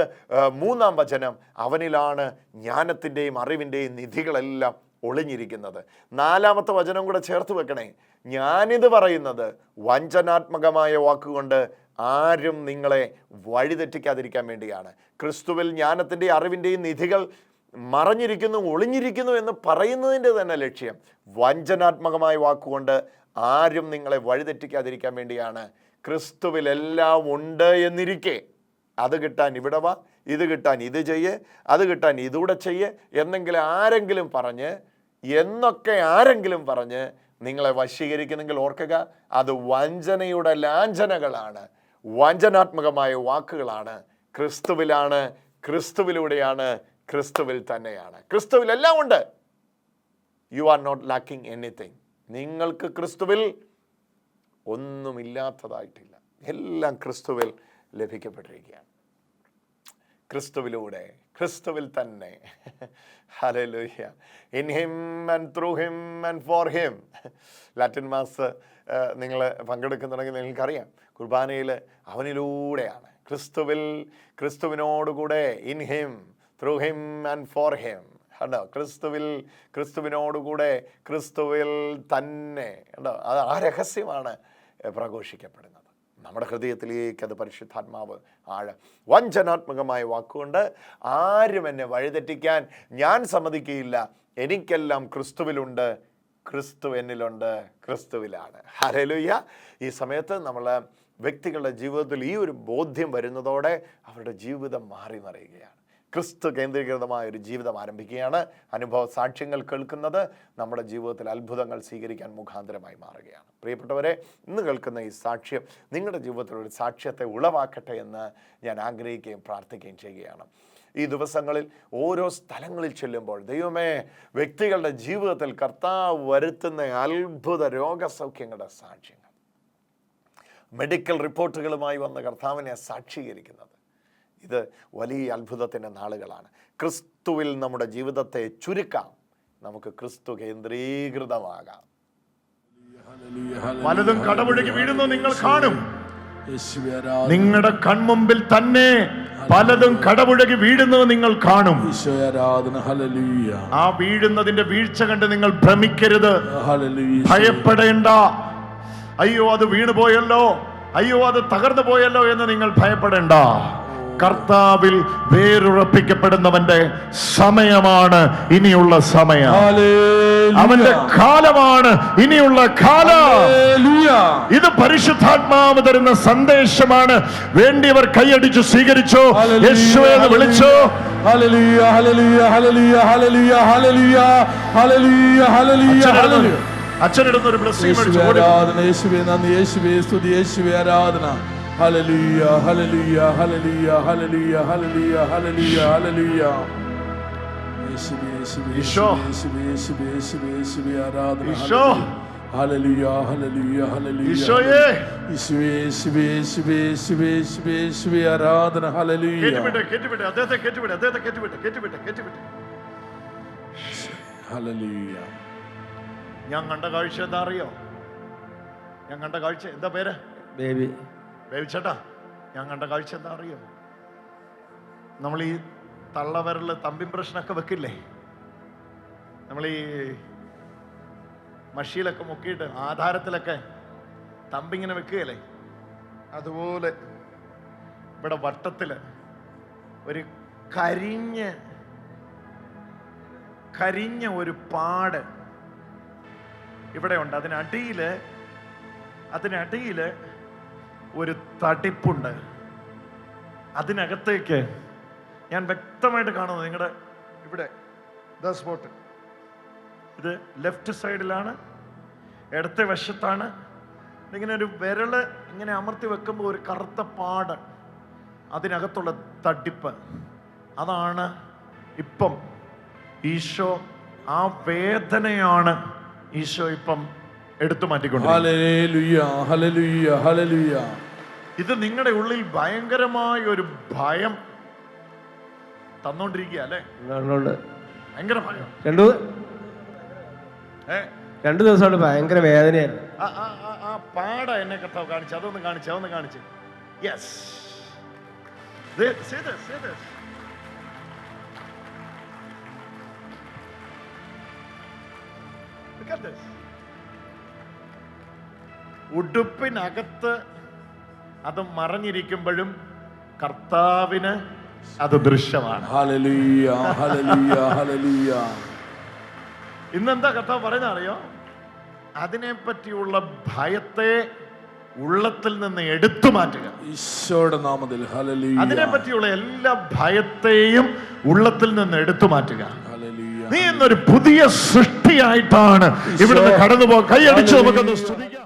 മൂന്നാം വചനം. അവനിലാണ് ജ്ഞാനത്തിന്റെയും അറിവിന്റെയും നിധികളെല്ലാം ഒളിഞ്ഞിരിക്കുന്നത്. നാലാമത്തെ വചനം കൂടെ ചേർത്ത് വെക്കണേ. ഞാനിത് പറയുന്നത് വഞ്ചനാത്മകമായ വാക്കുകൊണ്ട് ആരും നിങ്ങളെ വഴിതെറ്റിക്കാതിരിക്കാൻ വേണ്ടിയാണ്. ക്രിസ്തുവിൽ ജ്ഞാനത്തിന്റെ അറിവിന്റെയും നിധികൾ മറഞ്ഞിരിക്കുന്നു ഒളിഞ്ഞിരിക്കുന്നു എന്ന് പറയുന്നതിന്റെ തന്നെ ലക്ഷ്യം. വഞ്ചനാത്മകമായ വാക്കുകൊണ്ട് ആരും നിങ്ങളെ വഴിതെറ്റിക്കാതിരിക്കാൻ വേണ്ടിയാണ്. ക്രിസ്തുവിലെല്ലാം ഉണ്ട് എന്നിരിക്കെ. അത് കിട്ടാൻ ഇവിടെ വാ. ഇത് കിട്ടാൻ ഇത് ചെയ്യ് അത് കിട്ടാൻ ഇതൂടെ ചെയ്യ് എന്നെങ്കിലും ആരെങ്കിലും പറഞ്ഞ് എന്നൊക്കെ ആരെങ്കിലും പറഞ്ഞ് നിങ്ങളെ വശീകരിക്കുന്നെങ്കിൽ ഓർക്കുക അത് വഞ്ചനയുടെ ലാഞ്ചനകളാണ്. വഞ്ചനാത്മകമായ വാക്കുകളാണ്. ക്രിസ്തുവിലാണ് ക്രിസ്തുവിലൂടെയാണ് ക്രിസ്തുവിൽ തന്നെയാണ്. ക്രിസ്തുവിൽ എല്ലാം ഉണ്ട്. You are not lacking anything നിങ്ങൾക്ക് ക്രിസ്തുവിൽ ഒന്നുമില്ലാത്തതായിട്ടില്ല. എല്ലാം ക്രിസ്തുവിൽ ലഭിക്കപ്പെട്ടിരിക്കുകയാണ്. ക്രിസ്തുവിലൂടെ ക്രിസ്തുവിൽ തന്നെ. Hallelujah in him and through him and for him Latin mass നിങ്ങൾ പങ്കെടുക്കുന്നുണ്ടെങ്കിൽ നിങ്ങൾക്കറിയാം. കുർബാനയിൽ അവനിലൂടെയാണ്. ക്രിസ്തുവിൽ ക്രിസ്തുവിനോടുകൂടെ in him through him and for him കണ്ടോ? ക്രിസ്തുവിൽ ക്രിസ്തുവിനോടുകൂടെ ക്രിസ്തുവിൽ തന്നെ. കണ്ടോ? അത് ആ രഹസ്യമാണ് പ്രഘോഷിക്കപ്പെടുന്നത്. നമ്മുടെ ഹൃദയത്തിലേക്ക് അത് പരിശുദ്ധാത്മാവ് ആഴ വഞ്ചനാത്മകമായ വാക്കുകൊണ്ട് ആരും എന്നെ വഴിതെറ്റിക്കാൻ ഞാൻ സമ്മതിക്കുകയില്ല. എനിക്കെല്ലാം ക്രിസ്തുവിലുണ്ട്. ക്രിസ്തു എന്നിലുണ്ട്. ക്രിസ്തുവിലാണ്. ഹരലുയ്യ ഈ സമയത്ത് നമ്മൾ വ്യക്തികളുടെ ജീവിതത്തിൽ ഈ ഒരു ബോധ്യം വരുന്നതോടെ അവരുടെ ജീവിതം മാറി മറിയുകയാണ്. ക്രിസ്തു കേന്ദ്രീകൃതമായ ഒരു ജീവിതം ആരംഭിക്കുകയാണ്. അനുഭവ സാക്ഷ്യങ്ങൾ കേൾക്കുന്നത് നമ്മുടെ ജീവിതത്തിൽ അത്ഭുതങ്ങൾ സ്വീകരിക്കാൻ മുഖാന്തരമായി മാറുകയാണ്. പ്രിയപ്പെട്ടവരെ ഇന്ന് കേൾക്കുന്ന ഈ സാക്ഷ്യം നിങ്ങളുടെ ജീവിതത്തിൽ ഒരു സാക്ഷ്യത്തെ ഉളവാക്കട്ടെ എന്ന് ഞാൻ ആഗ്രഹിക്കുകയും പ്രാർത്ഥിക്കുകയും ചെയ്യുകയാണ്. ഈ ദിവസങ്ങളിൽ ഓരോ സ്ഥലങ്ങളിൽ ചെല്ലുമ്പോൾ ദൈവമേ വ്യക്തികളുടെ ജീവിതത്തിൽ കർത്താവ് വരുത്തുന്ന അത്ഭുത രോഗസൗഖ്യങ്ങളുടെ സാക്ഷ്യങ്ങൾ. മെഡിക്കൽ റിപ്പോർട്ടുകളുമായി വന്ന കർത്താവിനെ സാക്ഷീകരിക്കുന്നത്. ഇത് വലിയ അത്ഭുതത്തിന്റെ നാളുകളാണ്. ക്രിസ്തുവിൽ നമ്മുടെ ജീവിതത്തെ ചുരുക്കാം. നമുക്ക് ക്രിസ്തു കേന്ദ്രീകൃതമാകാം. പലതും കടപുഴകി വീഴുന്നു നിങ്ങൾ കാണും. നിങ്ങളുടെ കൺമുമ്പിൽ തന്നെ പലതും കടപുഴകി വീഴുന്നത് നിങ്ങൾ കാണും. ആ വീഴുന്നതിന്റെ വീഴ്ച കണ്ട് നിങ്ങൾ ഭ്രമിക്കരുത്. ഭയപ്പെടേണ്ട. അയ്യോ അത് വീണുപോയല്ലോ. അയ്യോ അത് തകർന്നു പോയല്ലോ എന്ന് നിങ്ങൾ ഭയപ്പെടേണ്ട. കർത്താവിൽ വേരുറപ്പിക്കപ്പെടുന്നവന്റെ സമയമാണ് ഇനിയുള്ള സമയം. അവന്റെ കാലമാണ് ഇനിയുള്ള കാലം. ഇത് പരിശുദ്ധാത്മാവ് തരുന്ന സന്ദേശമാണ്. വേണ്ടിയവർ കൈയടിച്ചു സ്വീകരിച്ചോ? എന്ന് വിളിച്ചോ? അച്ഛനിടുന്ന ഒരു ആരാധന. യേശുവേ നന്ദി. യേശുവേ സ്തുതി. യേശുവേ ആരാധന. ഹലലുയ ഹലലുയ ഹലലുയ ഹലലുയ ഹലലുയ ഹലലുയ ഹലലുയ ആരാധന ഹലലുയ ഞാൻ കണ്ട കാഴ്ച എന്താ അറിയോ ഞാൻ കണ്ട കാഴ്ച എന്താ പേര് ബേബി വേവിച്ചേട്ടാ ഞാൻ കണ്ട കാഴ്ച എന്താ അറിയോ നമ്മൾ ഈ തള്ളവരൽ തമ്പിൻ പ്രശ്നമൊക്കെ വെക്കില്ലേ? നമ്മൾ ഈ മഷിയിലൊക്കെ മുക്കിയിട്ട് ആധാരത്തിലൊക്കെ തമ്പിങ്ങനെ വെക്കുകയല്ലേ? അതുപോലെ ഇവിടെ വട്ടത്തിൽ ഒരു കരിഞ്ഞ കരിഞ്ഞ ഒരു പാട് ഇവിടെ ഉണ്ട് അതിനടിയിൽ അതിനടിയിൽ ഒരു തടിപ്പുണ്ട്. അതിനകത്തേക്ക് ഞാൻ വ്യക്തമായിട്ട് കാണുന്നു നിങ്ങളുടെ ഇവിടെ സ്പോട്ട്. ഇത് ലെഫ്റ്റ് സൈഡിലാണ് ഇടത്തെ വശത്താണ്. ഇങ്ങനെ ഒരു വിരൾ ഇങ്ങനെ അമർത്തി വെക്കുമ്പോൾ ഒരു കറുത്ത പാട് അതിനകത്തുള്ള തടിപ്പ്. അതാണ് ഇപ്പം ഈശോ ആ വേദനയാണ് ഈശോ ഇപ്പം എടുത്തു മാറ്റിക്കൊണ്ട് ഇത് നിങ്ങളുടെ ഉള്ളിൽ ഭയങ്കരമായ ഒരു ഭയം തന്നോണ്ടിരിക്കുക അല്ലേ? ഭയങ്കര ഭയം. രണ്ടു രണ്ടു ദിവസമായിട്ട് ഭയങ്കര വേദനയായിരുന്നു. ആ ആ ആ ആ പാട എന്നെ കർത്താവ് കാണിച്ചു. അതൊന്ന് കാണിച്ചു അതൊന്ന് കാണിച്ചു. യെസ് ഉടുപ്പിനകത്ത് അത് മറഞ്ഞിരിക്കുമ്പോഴും കർത്താവിന് അത് ദൃശ്യമാണ്. ഇന്നെന്താ കർത്താവ് പറയുന്ന അറിയോ അതിനെ പറ്റിയുള്ള ഭയത്തെ ഉള്ളത്തിൽ നിന്ന് എടുത്തു മാറ്റുക. ഈശോയുടെ നാമത്തിൽ അതിനെ പറ്റിയുള്ള എല്ലാ ഭയത്തെയും ഉള്ളത്തിൽ നിന്ന് എടുത്തു മാറ്റുക. നീ എന്നൊരു പുതിയ സൃഷ്ടിയായിട്ടാണ് ഇവിടുന്ന് കടന്നു പോ കൈയടിച്ച് നമുക്കൊന്ന് സ്തുതിക്കാം.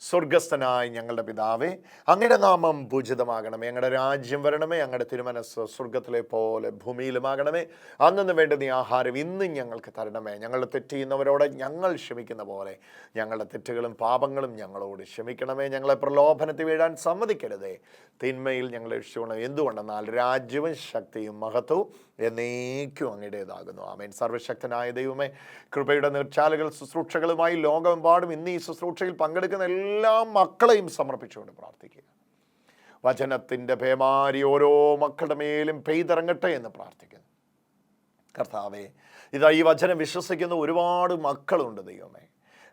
സ്വർഗസ്ഥനായ ഞങ്ങളുടെ പിതാവേ അങ്ങയുടെ നാമം പൂജിതമാകണമേ ഞങ്ങളുടെ രാജ്യം വരണമേ ഞങ്ങളുടെ തിരുമനസ് സ്വർഗത്തിലെ പോലെ ഭൂമിയിലുമാകണമേ. അന്നു വേണ്ടുന്ന ആഹാരം ഇന്നും ഞങ്ങൾക്ക് തരണമേ. ഞങ്ങൾ തെറ്റ് ചെയ്യുന്നവരോട് ഞങ്ങൾ ക്ഷമിക്കുന്ന പോലെ ഞങ്ങളുടെ തെറ്റുകളും പാപങ്ങളും ഞങ്ങളോട് ക്ഷമിക്കണമേ. ഞങ്ങളെ പ്രലോഭനത്തിൽ വീഴാൻ സമ്മതിക്കരുതേ. തിന്മയിൽ ഞങ്ങളെ രക്ഷിക്കണം എന്തുകൊണ്ടെന്നാൽ രാജ്യവും ശക്തിയും മഹത്വവും എന്നേക്കും അങ്ങയുടേതാകുന്നു. ആമേൻ. സർവശക്തനായ ദൈവമേ കൃപയുടെ നിർച്ചാലുകൾ ശുശ്രൂഷകളുമായി ലോകമെമ്പാടും ഇന്ന് ഈ ശുശ്രൂഷയിൽ പങ്കെടുക്കുന്ന മക്കളെയും സമർപ്പിച്ചുകൊണ്ട് പ്രാർത്ഥിക്കുക. വചനത്തിന്റെ പേമാരി ഓരോ മക്കളുടെ മേലും പെയ്തിറങ്ങട്ടെ എന്ന് പ്രാർത്ഥിക്കുന്നു. കർത്താവെ ഇതാ ഈ വചനം വിശ്വസിക്കുന്ന ഒരുപാട് മക്കളുണ്ട് ദൈവമേ.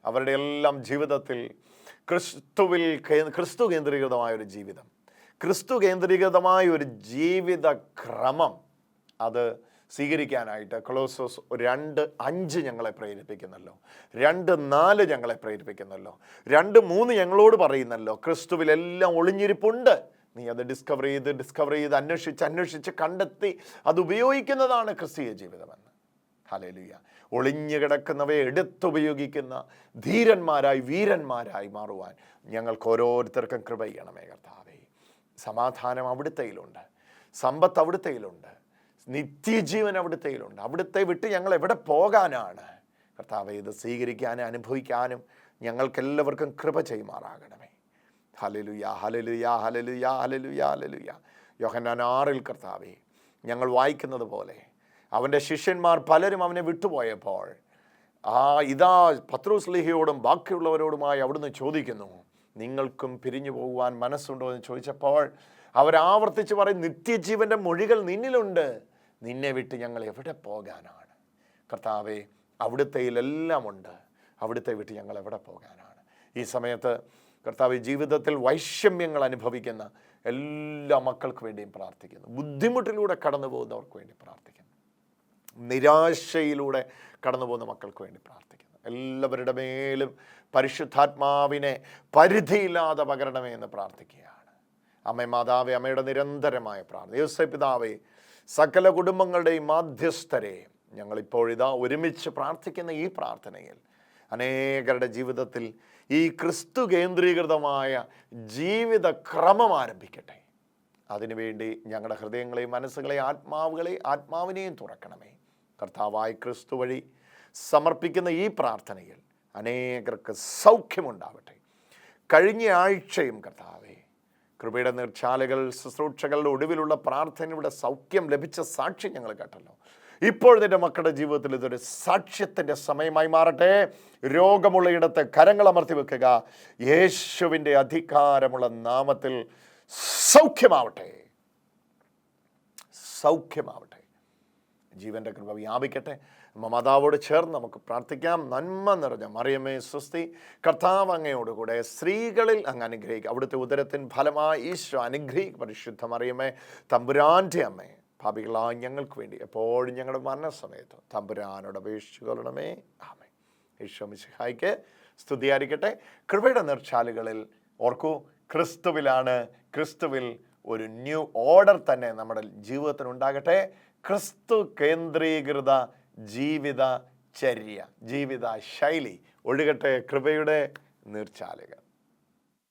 അവരുടെ എല്ലാം ജീവിതത്തിൽ ക്രിസ്തുവിൽ ക്രിസ്തു കേന്ദ്രീകൃതമായ ഒരു ജീവിതം. ക്രിസ്തു കേന്ദ്രീകൃതമായ ഒരു ജീവിത ക്രമം അത് സ്വീകരിക്കാനായിട്ട് കൊളോസോസ് രണ്ട് അഞ്ച് ഞങ്ങളെ പ്രേരിപ്പിക്കുന്നല്ലോ. രണ്ട് നാല് ഞങ്ങളെ പ്രേരിപ്പിക്കുന്നല്ലോ. രണ്ട് മൂന്ന് ഞങ്ങളോട് പറയുന്നല്ലോ ക്രിസ്തുവിലെല്ലാം ഒളിഞ്ഞിരിപ്പുണ്ട്. നീ അത് ഡിസ്കവർ ചെയ്ത് ഡിസ്കവർ ചെയ്ത് അന്വേഷിച്ച് അന്വേഷിച്ച് കണ്ടെത്തി. അത് ഉപയോഗിക്കുന്നതാണ് ക്രിസ്തീയ ജീവിതമെന്ന്. ഹലേലുയ ഒളിഞ്ഞു കിടക്കുന്നവയെ എടുത്തുപയോഗിക്കുന്ന ധീരന്മാരായി വീരന്മാരായി മാറുവാൻ ഞങ്ങൾക്ക് ഓരോരുത്തർക്കും കൃപ ചെയ്യണമേ കർത്താവേ. സമാധാനം അവിടുത്തെയിലുണ്ട്. സമ്പത്ത് അവിടുത്തെയിലുണ്ട്. നിത്യജീവൻ അവിടുത്തെയിലുണ്ട് അവിടുത്തെ വിട്ട് ഞങ്ങൾ എവിടെ പോകാനാണ്? കർത്താവ് ഇത് സ്വീകരിക്കാനും അനുഭവിക്കാനും ഞങ്ങൾക്കെല്ലാവർക്കും കൃപ ചെയ്യുമാറാകണമേ. Hallelujah hallelujah hallelujah hallelujah hallelujah യോഹന്നാൻ ആറിൽ കർത്താവേ ഞങ്ങൾ വായിക്കുന്നത് പോലെ അവന്റെ ശിഷ്യന്മാർ പലരും അവനെ വിട്ടുപോയപ്പോൾ ആ ഇതാ പത്രോസ്ലിഹയോടും ബാക്കിയുള്ളവരോടുമായി അവിടുന്ന് ചോദിക്കുന്നു നിങ്ങൾക്കും പിരിഞ്ഞു പോകുവാൻ മനസ്സുണ്ടോ? എന്ന് ചോദിച്ചപ്പോൾ അവരാവർത്തിച്ച് പറയും നിത്യജീവന്റെ മൊഴികൾ നിന്നിലുണ്ട്. നിന്നെ വിട്ട് ഞങ്ങൾ എവിടെ പോകാനാണ്? കർത്താവെ അവിടുത്തെയിലെല്ലാം ഉണ്ട് അവിടുത്തെ വിട്ട് ഞങ്ങൾ എവിടെ പോകാനാണ്? ഈ സമയത്ത് കർത്താവ് ജീവിതത്തിൽ വൈഷമ്യങ്ങൾ അനുഭവിക്കുന്ന എല്ലാ മക്കൾക്ക് വേണ്ടിയും പ്രാർത്ഥിക്കുന്നു. ബുദ്ധിമുട്ടിലൂടെ കടന്നു പോകുന്നവർക്ക് വേണ്ടി പ്രാർത്ഥിക്കുന്നു. നിരാശയിലൂടെ കടന്നു പോകുന്ന മക്കൾക്ക് വേണ്ടി പ്രാർത്ഥിക്കുന്നു. എല്ലാവരുടെ മേലും പരിശുദ്ധാത്മാവിനെ പരിധിയില്ലാതെ പകരണമേ എന്ന് പ്രാർത്ഥിക്കുകയാണ്. അമ്മ മാതാവേ അമ്മയുടെ നിരന്തരമായ പ്രാർത്ഥന. യോസേ പിതാവേ സകല കുടുംബങ്ങളുടെയും മാധ്യസ്ഥരെ. ഞങ്ങളിപ്പോഴിതാ ഒരുമിച്ച് പ്രാർത്ഥിക്കുന്ന ഈ പ്രാർത്ഥനയിൽ അനേകരുടെ ജീവിതത്തിൽ ഈ ക്രിസ്തു കേന്ദ്രീകൃതമായ ജീവിത ക്രമം ആരംഭിക്കട്ടെ. അതിനുവേണ്ടി ഞങ്ങളുടെ ഹൃദയങ്ങളെയും മനസ്സുകളെയും ആത്മാവുകളെയും ആത്മാവിനെയും തുറക്കണമേ. കർത്താവായ ക്രിസ്തു വഴി സമർപ്പിക്കുന്ന ഈ പ്രാർത്ഥനയിൽ അനേകർക്ക് സൗഖ്യമുണ്ടാവട്ടെ. കഴിഞ്ഞ ആഴ്ചയും കർത്താവേ കൃപയുടെ നീർച്ചാലുകൾ ശുശ്രൂഷകളുടെ ഒടുവിലുള്ള പ്രാർത്ഥനയുടെ സൗഖ്യം ലഭിച്ച സാക്ഷ്യം ഞങ്ങൾ കേട്ടല്ലോ. ഇപ്പോൾ നിന്റെ മക്കളുടെ ജീവിതത്തിൽ ഇതൊരു സാക്ഷ്യത്തിന്റെ സമയമായി മാറട്ടെ. രോഗമുള്ള ഇടത്ത് കരങ്ങളമർത്തി വെക്കുക. യേശുവിന്റെ അധികാരമുള്ള നാമത്തിൽ സൗഖ്യമാവട്ടെ. സൗഖ്യമാവട്ടെ. ജീവന്റെ കൃപ വ്യാപിക്കട്ടെ. മാതാവോട് ചേർന്ന് നമുക്ക് പ്രാർത്ഥിക്കാം. നന്മ നിറഞ്ഞ മറിയമ്മേ സ്വസ്തി. കർത്താവ് അങ്ങയോടുകൂടെ സ്ത്രീകളിൽ അങ്ങ് അനുഗ്രഹിക്കുക അവിടുത്തെ ഉദരത്തിൻ ഫലമായി ഈശോ അനുഗ്രഹിക്കുക പരിശുദ്ധ മറിയമ്മേ തമ്പുരാന്റെ അമ്മേ ഭാവികളായ ഞങ്ങൾക്ക് വേണ്ടി എപ്പോഴും ഞങ്ങളുടെ മരണസമയത്ത് തമ്പുരാനോട് അപേക്ഷിച്ചു കൊള്ളണമേ. ആമേ ഈശോ മിശിഹായിക്ക് സ്തുതിയായിരിക്കട്ടെ. കൃപയുടെ നിർച്ചാലുകളിൽ ഓർക്കൂ ക്രിസ്തുവിലാണ് ക്രിസ്തുവിൽ ഒരു ന്യൂ ഓർഡർ തന്നെ നമ്മുടെ ജീവിതത്തിൽ ഉണ്ടാകട്ടെ ക്രിസ്തു കേന്ദ്രീകൃത ജീവിത ചര്യ ജീവിത ശൈലി ഒഴുകട്ടെ കൃപയുടെ നീർച്ചാലുകൾ.